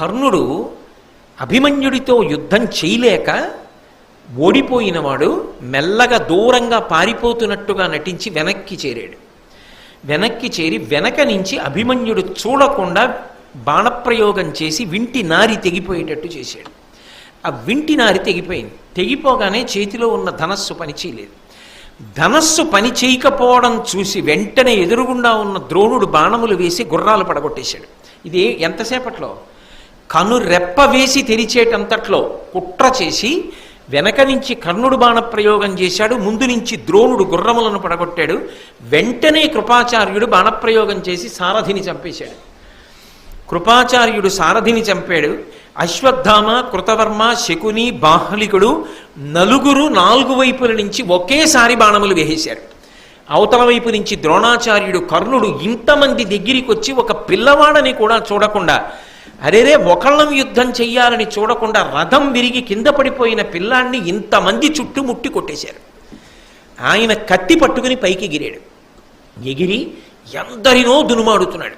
కర్ణుడు అభిమన్యుడితో యుద్ధం చేయలేక ఓడిపోయినవాడు మెల్లగా దూరంగా పారిపోతున్నట్టుగా నటించి వెనక్కి చేరాడు. వెనక్కి చేరి వెనక నుంచి అభిమన్యుడు చూడకుండా బాణప్రయోగం చేసి వింటి నారి తెగిపోయేటట్టు చేశాడు. ఆ వింటి నారి తెగిపోయింది. తెగిపోగానే చేతిలో ఉన్న ధనస్సు పని చేయలేదు. ధనస్సు పని చేయకపోవడం చూసి వెంటనే ఎదురుగుండా ఉన్న ద్రోణుడు బాణములు వేసి గుర్రాలు పడగొట్టేశాడు. ఇది ఎంతసేపట్లో? కను రెప్ప వేసి తెరిచేటంతట్లో కుట్ర చేసి వెనక నుంచి కర్ణుడు బాణ ప్రయోగం చేశాడు ముందు నుంచి ద్రోణుడు గుర్రములను పడగొట్టాడు వెంటనే కృపాచార్యుడు బాణప్రయోగం చేసి సారథిని చంపేశాడు. కృపాచార్యుడు సారథిని చంపాడు. అశ్వత్థామ కృతవర్మ శకుని బాహ్లికుడు నలుగురు నాలుగు వైపుల నుంచి ఒకేసారి బాణములు వేసేశారు. అవతల వైపు నుంచి ద్రోణాచార్యుడు కర్ణుడు ఇంతమంది దగ్గరికి వచ్చి ఒక పిల్లవాడని కూడా చూడకుండా అరేరే ఒకళ్ళం యుద్ధం చెయ్యాలని చూడకుండా రథం విరిగి కింద పడిపోయిన పిల్లాన్ని ఇంతమంది చుట్టుముట్టి కొట్టేశారు. ఆయన కత్తి పట్టుకుని పైకి ఎగిరాడు. ఎగిరి ఎందరినో దునుమాడుతున్నాడు.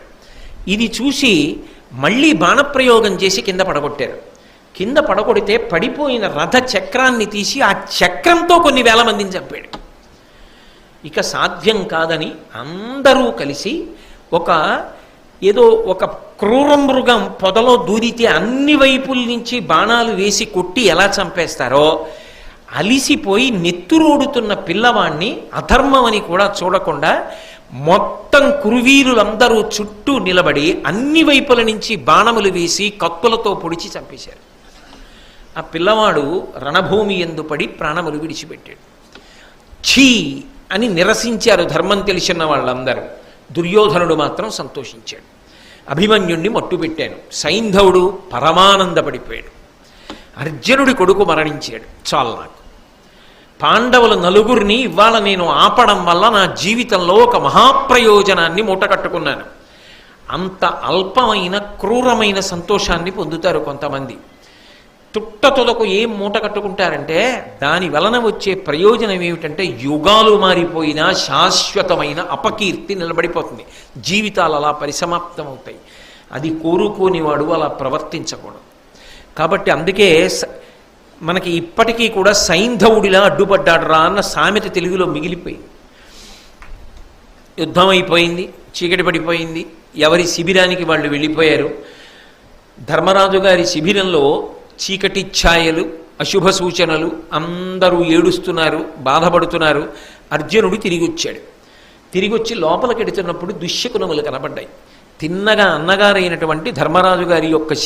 ఇది చూసి మళ్ళీ బాణప్రయోగం చేసి కింద పడగొట్టారు. కింద పడగొడితే పడిపోయిన రథ చక్రాన్ని తీసి ఆ చక్రంతో కొన్ని వేల మందిని చంపాడు. ఇక సాధ్యం కాదని అందరూ కలిసి ఒక ఏదో ఒక క్రూర మృగం పొదలో దూరితే అన్ని వైపుల నుంచి బాణాలు వేసి కొట్టి ఎలా చంపేస్తారో అలిసిపోయి నెత్తురోడుతున్న పిల్లవాణ్ణి అధర్మం అని కూడా చూడకుండా మొత్తం కురువీరులందరూ చుట్టూ నిలబడి అన్ని వైపుల నుంచి బాణములు వేసి కత్తులతో పొడిచి చంపేశారు. ఆ పిల్లవాడు రణభూమి ఎందు పడి ప్రాణములు విడిచిపెట్టాడు. ఛీ అని నిరసించారు ధర్మం తెలిసిన వాళ్ళందరూ. దుర్యోధనుడు మాత్రం సంతోషించాడు. అభిమన్యుణ్ణి మట్టుపెట్టాను సైంధవుడు పరమానందపడిపోయాడు. అర్జునుడి కొడుకు మరణించాడు. చాలు నాకు. పాండవుల నలుగురిని ఇవాళ నేను ఆపడం వల్ల నా జీవితంలో ఒక మహాప్రయోజనాన్ని మూటకట్టుకున్నాను అంత అల్పమైన క్రూరమైన సంతోషాన్ని పొందుతారు కొంతమంది. తుట్ట తుట్టతులకు ఏం మూట కట్టుకుంటారంటే దాని వలన వచ్చే ప్రయోజనం ఏమిటంటే యుగాలు మారిపోయినా శాశ్వతమైన అపకీర్తి నిలబడిపోతుంది. జీవితాలు అలా పరిసమాప్తమవుతాయి. అది కోరుకోని వాడు అలా ప్రవర్తించకూడదు. కాబట్టి అందుకే స- మనకి ఇప్పటికీ కూడా సైంధవుడిలా అడ్డుపడ్డాడు రా అన్న సామెత తెలుగులో మిగిలిపోయింది. యుద్ధం అయిపోయింది చీకటి పడిపోయింది ఎవరి శిబిరానికి వాళ్ళు వెళ్ళిపోయారు. ధర్మరాజు గారి శిబిరంలో చీకటి ఛాయలు అశుభ సూచనలు అందరూ ఏడుస్తున్నారు బాధపడుతున్నారు. అర్జునుడు తిరిగి వచ్చాడు తిరిగి వచ్చి లోపలికి ఎడుతున్నప్పుడు దుశ్శకునములు కనబడ్డాయి. తిన్నగా అన్నగారైనటువంటి ధర్మరాజు గారి యొక్క